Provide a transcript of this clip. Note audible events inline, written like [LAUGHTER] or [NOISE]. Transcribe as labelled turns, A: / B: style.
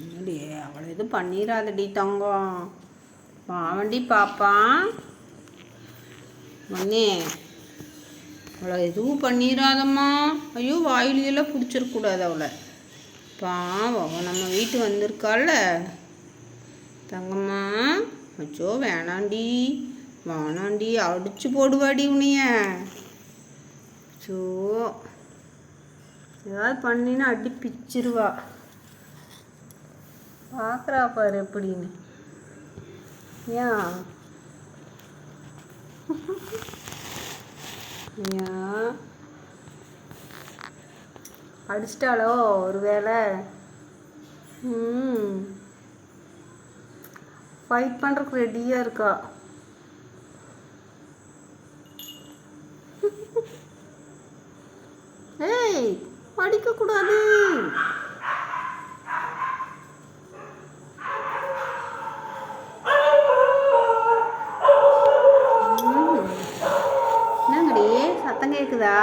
A: என்னடி அவளை எதுவும் பண்ணிடாதடி தங்கம். பாவண்டி பாப்பா. மண்ணே அவளை எதுவும் பண்ணிடாதம்மா ஐயோ வாயிலியெல்லாம் பிடிச்சிருக்கூடாது அவளை. பாவம் நம்ம வீட்டு வந்திருக்கால தங்கம்மா அச்சோ வேணாண்டி வேணாண்டி அடிச்சு போடுவாடி உனைய அச்சோ ஏதாவது பண்ணினா அடி பிச்சிருவா. பார்க்குறா பாரு எப்படின்னு. ஏன் ஏன் அடிச்சிட்டாளோ ஒரு வேளை ம். ஃபைட் பண்ணுறதுக்கு ரெடியாக இருக்கா? [LAUGHS] ஏய் படிக்கக்கூடாது சத்தம் கேட்குதா